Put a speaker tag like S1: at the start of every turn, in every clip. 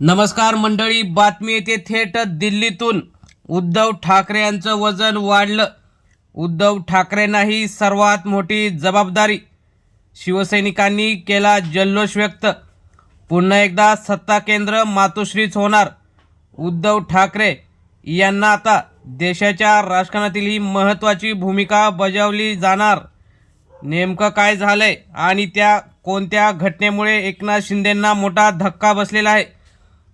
S1: नमस्कार मंडळी बातमी येते थेट दिल्लीतून. उद्धव ठाकरे यांचं वजन वाढलं. उद्धव ठाकरेंनाही सर्वात मोठी जबाबदारी. शिवसैनिकांनी केला जल्लोष व्यक्त. पुन्हा एकदा सत्ता केंद्र मातोश्रीच होणार. उद्धव ठाकरे यांना आता देशाच्या राजकारणातील ही महत्त्वाची भूमिका बजावली जाणार. नेमकं काय झालंय आणि त्या कोणत्या घटनेमुळे एकनाथ शिंदेंना मोठा धक्का बसलेला आहे?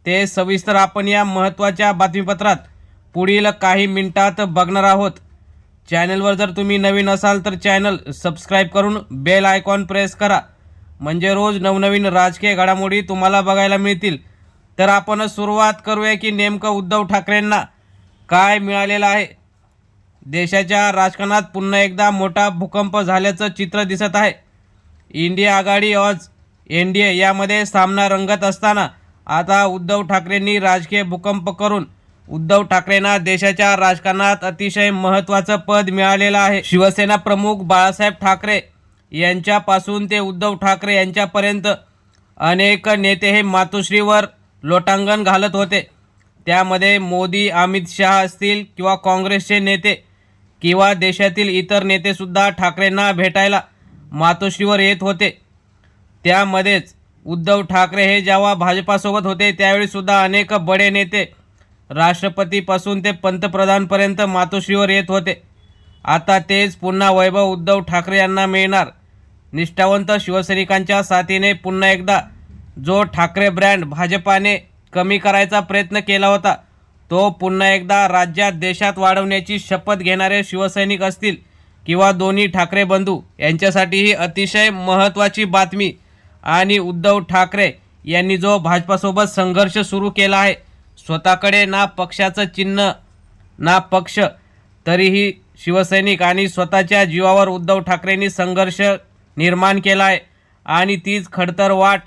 S1: ते सविस्तर आपण या महत्त्वाच्या बातमीपत्रात पुढील काही मिनिटात बघणार आहोत. चॅनलवर जर तुम्ही नवीन असाल तर चॅनल सबस्क्राईब करून बेल आयकॉन प्रेस करा. म्हणजे रोज नवनवीन राजकीय घडामोडी तुम्हाला बघायला मिळतील. तर आपण सुरुवात करूया की नेमकं उद्धव ठाकरेंना काय मिळालेलं आहे? देशाच्या राजकारणात पुन्हा एकदा मोठा भूकंप झाल्याचं चित्र दिसत आहे. इंडिया आघाडी ऑज एन डी ए यामध्ये सामना रंगत असताना आता उद्धव ठाकरेंनी राजकीय भूकंप करून उद्धव ठाकरेंना देशाच्या राजकारणात अतिशय महत्त्वाचं पद मिळालेलं आहे. शिवसेना प्रमुख बाळासाहेब ठाकरे यांच्यापासून ते उद्धव ठाकरे यांच्यापर्यंत अनेक नेते हे मातोश्रीवर लोटांगण घालत होते. त्यामध्ये मोदी अमित शहा असतील किंवा काँग्रेसचे नेते किंवा देशातील इतर नेतेसुद्धा ठाकरेंना भेटायला मातोश्रीवर येत होते. त्यामध्येच उद्धव ठाकरे हे जेव्हा भाजपासोबत होते त्यावेळी सुद्धा अनेक बडे नेते राष्ट्रपतीपासून ते पंतप्रधानपर्यंत मातोश्रीवर येत होते. आता तेच पुन्हा वैभव उद्धव ठाकरे यांना मिळणार. निष्ठावंत शिवसैनिकांच्या साथीने पुन्हा एकदा जो ठाकरे ब्रँड भाजपाने कमी करायचा प्रयत्न केला होता तो पुन्हा एकदा राज्यात देशात वाढवण्याची शपथ घेणारे शिवसैनिक असतील किंवा दोन्ही ठाकरे बंधू यांच्यासाठी ही अतिशय महत्त्वाची बातमी आणि उद्धव ठाकरे यांनी जो भाजपासोबत संघर्ष सुरू केला आहे स्वतःकडे ना पक्षाचं चिन्ह ना पक्ष तरीही शिवसैनिक आणि स्वतःच्या जीवावर उद्धव ठाकरेंनी संघर्ष निर्माण केला आहे. आणि तीच खडतर वाट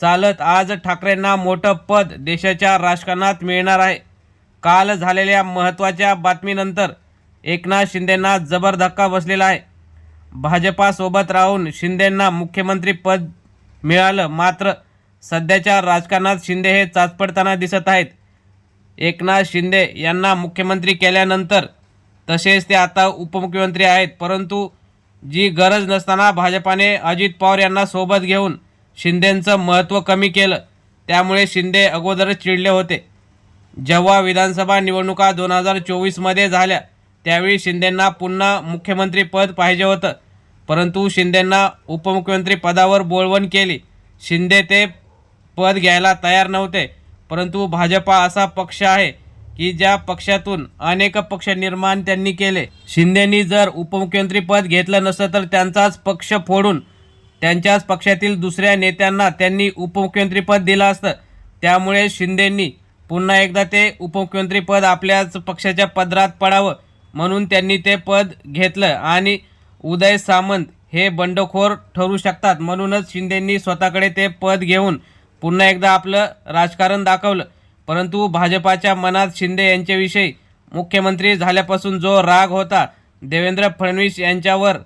S1: चालत आज ठाकरेंना मोठं पद देशाच्या राजकारणात मिळणार आहे. काल झालेल्या महत्त्वाच्या बातमीनंतर एकनाथ शिंदेंना जबर धक्का बसलेला आहे. भाजपासोबत राहून शिंदेंना मुख्यमंत्री पद मिळालं. मात्र सध्याच्या राजकारणात शिंदे हे चाचपडताना दिसत आहेत. एकनाथ शिंदे यांना मुख्यमंत्री केल्यानंतर तसेच ते आता उपमुख्यमंत्री आहेत. परंतु जी गरज नसताना भाजपाने अजित पवार यांना सोबत घेऊन शिंदेंचं महत्त्व कमी केलं. त्यामुळे शिंदे अगोदरच चिडले होते. जेव्हा विधानसभा निवडणुका दोन हजार चोवीसमध्ये झाल्या त्यावेळी शिंदेंना पुन्हा मुख्यमंत्रीपद पाहिजे होतं. परंतु शिंदेंना उपमुख्यमंत्री पदावर बोलवण केली. शिंदे ते पद घ्यायला तयार नव्हते. परंतु भाजपा असा पक्ष आहे की ज्या पक्षातून अनेक पक्ष निर्माण त्यांनी केले. शिंदेनी जर उपमुख्यमंत्री पद घेतलं नसतं तर त्यांचाच पक्ष फोडून त्यांच्याच पक्षातील दुसऱ्या नेत्यांना त्यांनी उपमुख्यमंत्रीपद दिलं असतं. त्यामुळे शिंदेंनी पुन्हा एकदा ते उपमुख्यमंत्रीपद आपल्याच पक्षाच्या पदरात पडावं म्हणून त्यांनी ते पद घेतलं आणि उदय सामंत हे बंडखोर ठरू शकतात. म्हणूनच शिंदेंनी स्वतःकडे ते पद घेऊन पुन्हा एकदा आपलं राजकारण दाखवलं. परंतु भाजपाच्या मनात शिंदे यांच्याविषयी मुख्यमंत्री झाल्यापासून जो राग होता देवेंद्र फडणवीस यांच्यावर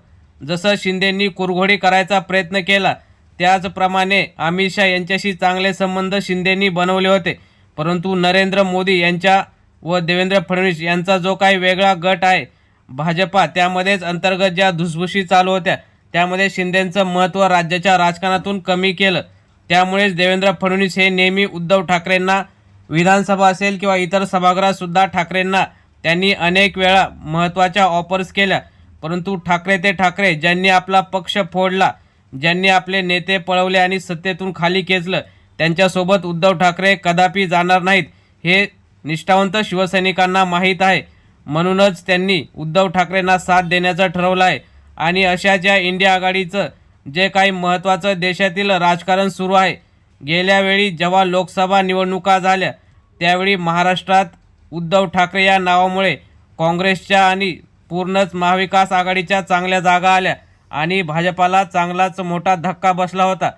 S1: जसं शिंदेंनी कुरघोडी करायचा प्रयत्न केला त्याचप्रमाणे अमित शहा यांच्याशी चांगले संबंध शिंदेंनी बनवले होते. परंतु नरेंद्र मोदी यांच्या व देवेंद्र फडणवीस यांचा जो काही वेगळा गट आहे भाजपा त्यामध्येच अंतर्गत ज्या धुसभुशी चालू होत्या त्यामध्ये शिंदेंचं महत्त्व राज्याच्या राजकारणातून कमी केलं. त्यामुळेच देवेंद्र फडणवीस हे नेहमी उद्धव ठाकरेंना विधानसभा असेल किंवा इतर सभागृहातसुद्धा ठाकरेंना त्यांनी अनेक वेळा महत्त्वाच्या ऑफर्स केल्या. परंतु ठाकरे ते ठाकरे ज्यांनी आपला पक्ष फोडला ज्यांनी आपले नेते पळवले आणि सत्तेतून खाली खेचलं त्यांच्यासोबत उद्धव ठाकरे कदापि जाणार नाहीत हे निष्ठावंत शिवसैनिकांना माहीत आहे. म्हणूनच त्यांनी उद्धव ठाकरेंना साथ देण्याचं ठरवलं आहे आणि अशा ज्या इंडिया आघाडीचं जे काही महत्त्वाचं देशातील राजकारण सुरू आहे गेल्या वेळी जेव्हा लोकसभा निवडणुका झाल्या त्यावेळी महाराष्ट्रात उद्धव ठाकरे या नावामुळे काँग्रेसच्या आणि पूर्णच महाविकास आघाडीच्या चांगल्या जागा आल्या आणि भाजपाला चांगलाच मोठा धक्का बसला होता.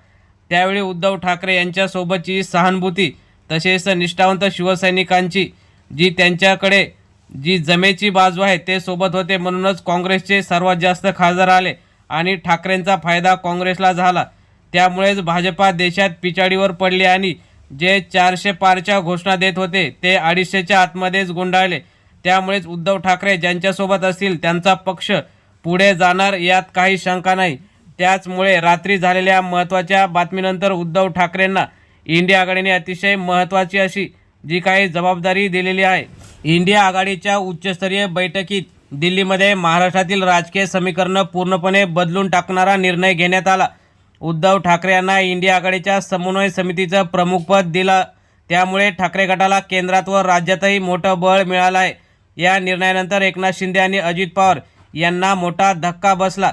S1: त्यावेळी उद्धव ठाकरे यांच्यासोबतची सहानुभूती तसेच निष्ठावंत शिवसैनिकांची जी त्यांच्याकडे जी जमेची बाजू आहे ते सोबत होते. म्हणूनच काँग्रेसचे सर्वात जास्त खासदार आले आणि ठाकरेंचा फायदा काँग्रेसला झाला. त्यामुळेच भाजपा देशात पिछाडीवर पडली आणि जे चारशे पारच्या घोषणा देत होते ते अडीचशेच्या आतमध्येच गुंडाळले. त्यामुळेच उद्धव ठाकरे ज्यांच्यासोबत असतील त्यांचा पक्ष पुढे जाणार यात काही शंका नाही. त्याचमुळे रात्री झालेल्या महत्त्वाच्या बातमीनंतर उद्धव ठाकरेंना इंडिया आघाडीने अतिशय महत्त्वाची अशी जी काही जबाबदारी दिलेली आहे. इंडिया आघाडीच्या उच्चस्तरीय बैठकीत दिल्लीमध्ये महाराष्ट्रातील राजकीय समीकरणं पूर्णपणे बदलून टाकणारा निर्णय घेण्यात आला. उद्धव ठाकरे यांना इंडिया आघाडीच्या समन्वय समितीचं प्रमुखपद दिलं. त्यामुळे ठाकरे गटाला केंद्रात व राज्यातही मोठं बळ मिळालं आहे या निर्णयानंतर एकनाथ शिंदे आणि अजित पवार यांना मोठा धक्का बसला.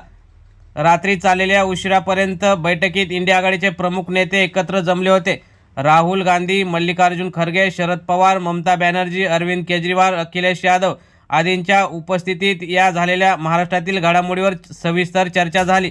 S1: रात्री चाललेल्या उशिरापर्यंत बैठकीत इंडिया आघाडीचे प्रमुख नेते एकत्र जमले होते. राहुल गांधी मल्लिकार्जुन खरगे शरद पवार ममता बॅनर्जी अरविंद केजरीवाल अखिलेश यादव आदींच्या उपस्थितीत या झालेल्या महाराष्ट्रातील घडामोडीवर सविस्तर चर्चा झाली.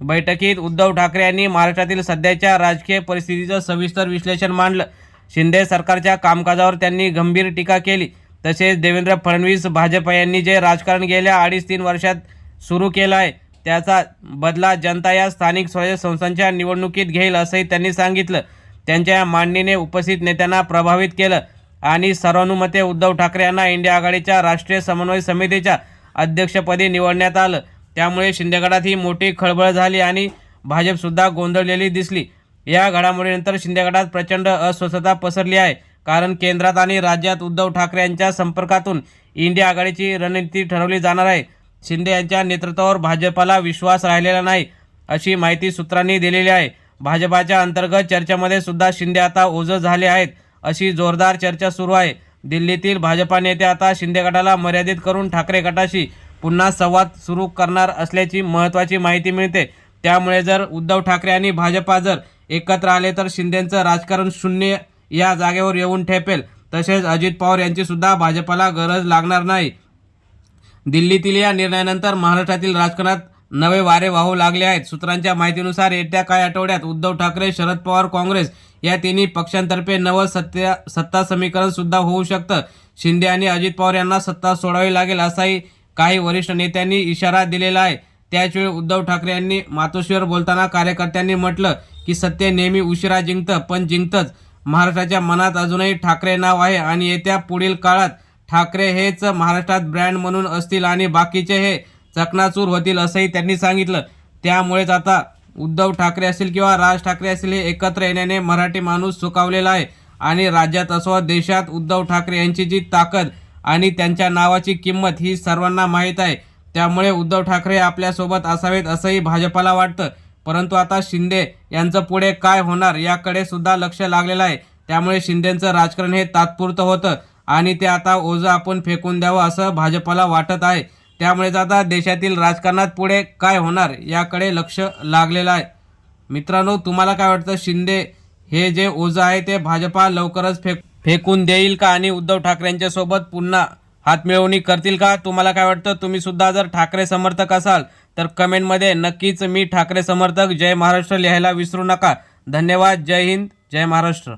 S1: बैठकीत उद्धव ठाकरे यांनी महाराष्ट्रातील सध्याच्या राजकीय परिस्थितीचं सविस्तर विश्लेषण मांडलं. शिंदे सरकारच्या कामकाजावर त्यांनी गंभीर टीका केली. तसेच देवेंद्र फडणवीस भाजप यांनी जे राजकारण गेल्या अडीच तीन वर्षात सुरू केलं आहे त्याचा बदला जनता या स्थानिक स्वराज्य संस्थांच्या निवडणुकीत घेईल असंही त्यांनी सांगितलं. त्यांच्या या मांडणीने उपस्थित नेत्यांना प्रभावित केलं आणि सर्वानुमते उद्धव ठाकरे यांना इंडिया आघाडीच्या राष्ट्रीय समन्वय समितीच्या अध्यक्षपदी निवडण्यात आलं. त्यामुळे शिंदेगडात ही मोठी खळबळ झाली आणि भाजपसुद्धा गोंधळलेली दिसली. या घडामोडीनंतर शिंदेगडात प्रचंड अस्वस्थता पसरली आहे. कारण केंद्रात आणि राज्यात उद्धव ठाकरे यांच्या संपर्कातून इंडिया आघाडीची रणनीती ठरवली जाणार आहे. शिंदे यांच्या नेतृत्वावर भाजपाला विश्वास राहिलेला नाही अशी माहिती सूत्रांनी दिलेली आहे. भाजपाच्या अंतर्गत चर्चेमध्ये सुद्धा शिंदे आता ओझं झाले आहेत अशी जोरदार चर्चा सुरू आहे. दिल्लीतील भाजपा नेते आता शिंदे गटाला मर्यादित करून ठाकरे गटाशी पुन्हा संवाद सुरू करणार असल्याची महत्त्वाची माहिती मिळते. त्यामुळे जर उद्धव ठाकरे आणि भाजपा जर एकत्र आले तर शिंदेचं राजकारण शून्य या जागेवर येऊन ठेपेल. तसेच अजित पवार यांची सुद्धा भाजपाला गरज लागणार नाही. दिल्लीतील या निर्णयानंतर महाराष्ट्रातील राजकारणात नवे वारे वाहू लागले आहेत. सूत्रांच्या माहितीनुसार येत्या काही आठवड्यात उद्धव ठाकरे शरद पवार काँग्रेस या तिन्ही पक्षांतर्फे नवं सत्या सत्ता समीकरण सुद्धा होऊ शकतं. शिंदे आणि अजित पवार यांना सत्ता सोडावी लागेल असाही काही वरिष्ठ नेत्यांनी इशारा दिलेला आहे. त्याचवेळी उद्धव ठाकरे यांनी मातोश्रीवर बोलताना कार्यकर्त्यांनी म्हटलं की सत्य नेहमी उशिरा जिंकतं पण जिंकतंच. महाराष्ट्राच्या मनात अजूनही ठाकरे नाव आहे आणि येत्या पुढील काळात ठाकरे हेच महाराष्ट्रात ब्रँड म्हणून असतील आणि बाकीचे हे चकनाचूर होतील असंही त्यांनी सांगितलं. त्यामुळेच आता उद्धव ठाकरे असतील किंवा राज ठाकरे असतील हे एकत्र येण्याने मराठी माणूस सुकावलेला आहे. आणि राज्यात असो देशात उद्धव ठाकरे यांची जी ताकद आणि त्यांच्या नावाची किंमत ही सर्वांना माहीत आहे. त्यामुळे उद्धव ठाकरे आपल्यासोबत असावेत असंही भाजपाला वाटतं. परंतु आता शिंदे यांचं पुढे काय होणार याकडे सुद्धा लक्ष लागलेलं आहे. त्यामुळे शिंदेचं राजकारण हे तात्पुरतं होतं आणि ते आता ओझं आपण फेकून द्यावं असं भाजपाला वाटत आहे. त्यामुळेच आता देशातील राजकारणात पुढे काय होणार याकडे लक्ष लागलेलं आहे. मित्रांनो तुम्हाला काय वाटतं? शिंदे हे जे ओझं आहे ते भाजपा लवकरच फेक फेकून देईल का? आणि उद्धव ठाकरेंच्या सोबत पुन्हा हातमिळवणी करतील का? तुम्हाला काय वाटतं? तुम्ही सुद्धा जर ठाकरे समर्थक असाल तर कमेंटमध्ये नक्कीच मी ठाकरे समर्थक जय महाराष्ट्र लिहायला विसरू नका. धन्यवाद. जय हिंद. जय महाराष्ट्र.